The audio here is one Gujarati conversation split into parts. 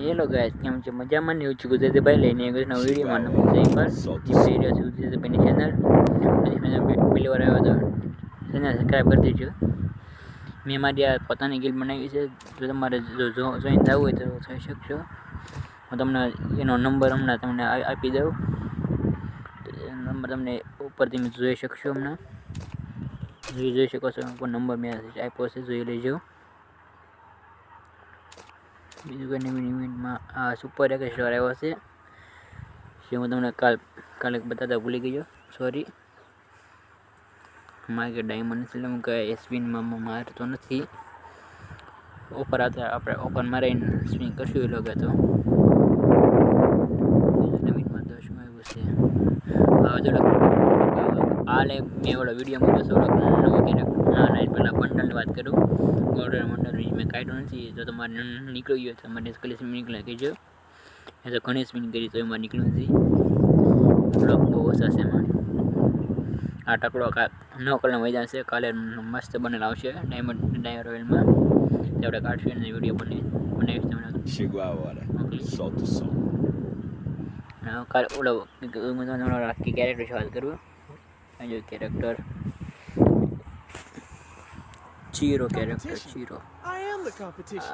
હેલો ગાઈસ કેમ છે મજામાં ને છું ગુજરાતી ભાઈ લઈને એક નવો વિડીયોમાં નમો જય પર જીમ રહ્યો છું ગુજરાતી ભાઈની ચેનલ અને પહેલી વાર આવ્યો તો ચેનલ સબસ્ક્રાઈબ કરી દેજો મેં મારી આ પોતાની ગિલ બનાવી છે જો તમારે જો જોઈન થવું હોય તો થઈ શકશો હું તમને એનો નંબર હમણાં તમને આપી દઉં નંબર તમને ઉપરથી તમે જોઈ શકશો હમણાં જોઈ જોઈ શકો છો નંબર મેં આપ્યો છે જોઈ લેજો બીજું કે નવીન ઇવેન્ટમાં આ સુપર એક સ્ટોર આવ્યો છે જે હું તમને કાલ કાલે બતાતા ભૂલી ગયો સોરી મારે કે ડાયમંડ એટલે હું કે એસબીનમાં મારતો નથી ઓફર આવતા આપણે ઓપન મારીને સ્વિંગ કરશું એ લોકો તો નવીનમાં તો શું આવ્યું છે હવે હાલ મેં ઓલો વિડીયો મૂક્યો છે ઓલો ક્યારેક ના ના પહેલાં પંડલની વાત કરું ઓર્ડર મંડળ મેં કાઢ્યો નથી તો તમારે નીકળી ગયો તો મને કલેશ નીકળે કહેજો એ તો ઘણી સ્પિન કરી તો એમાં નીકળ્યું નથી બ્લોક બહુ ઓછા છે એમાં આ ટકડો નવ કલર મજા છે કાલે મસ્ત બનેલો આવશે ડાયમંડ ડાયર ઓઇલમાં તે આપણે કાઢશું અને વિડીયો બને બનાવીશ તમને શીખવા સો તો સો કાલે ઓલો કેરેક્ટર વાત કરું અને your character 0 character 0 I am the competition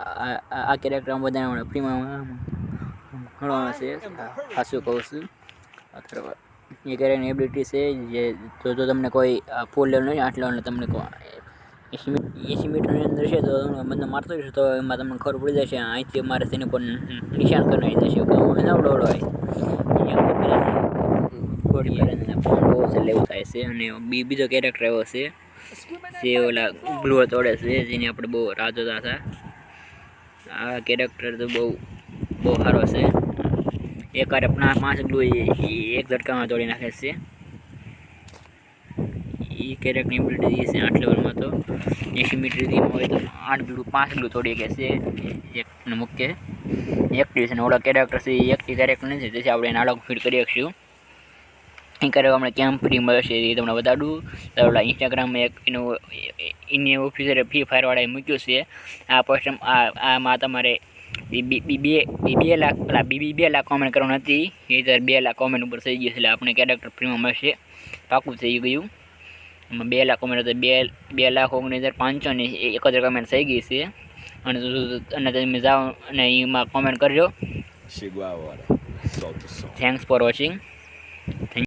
આ કેરેક્ટર ઓન બધે ઓન પ્રીમા મામ કડવાનો છે હા સાચું કહો છું આ ત્રણેય ની ધેર એબિલિટીસ એ જો જો તમને કોઈ ફૂલ લેવલ નો આટલે ઓન તો તમને એ સિમીટ એ સિમીટ ઓર અંદર છે જો તમને મારતો જો તો એમાં તમને ખબર પડી જશે આઈતે મારે તેની કોઈ નિશાન કરવાની થશે કે ઓલાવડોડો હોય જાય છે અને બીજો કેરેક્ટર એવો છે જે ઓલા ગ્લુઓ તોડે છે જેની આપણે બહુ રાહ જોતા હતા આ કેરેક્ટર તો બહુ બહુ સારો છે એક વાર આપણા પાંચ ગ્લુ એક ઝટકામાં તોડી નાખે છે એ કેરેક્ટરની એબિલિટી છે આઠ લેવલમાં તો એસી મીટરથીમાં હોય તો આઠ ગ્લુ પાંચ ગ્લુ તોડી શકે છે એકને મૂકે એક્ટિવ છે ઓલા કેરેક્ટર છે એ એક્ટિવ કેરેક્ટર નથી તેથી આપણે એને આડો ફીડ કરી શકીશું ઈકરેવ આપણે કેમ ફ્રી મળશે એ તમને બતાડું તો લા ઇન્સ્ટાગ્રામ મે એક એનો ઇને ઓફિસર ફ્રી ફાયર વાડે મૂક્યો છે આ પોસ્ટ આ આ માં તમારે BB 2 લાખ લા BB 2 લાખ કોમેન્ટ કરવાની હતી જેતર 2 લાખ કોમેન્ટ ઉપર થઈ ગયું છે એટલે આપને કેરેક્ટર ફ્રી મળશે પાકું થઈ ગયું એમાં 2 લાખ કોમેન્ટ એટલે 2 2 લાખ 9500 ની એકદરે કોમેન્ટ થઈ ગઈ છે અને જો તમે જાવ અને અહીં માં કોમેન્ટ કરજો થેન્ક્સ ફોર વોચિંગ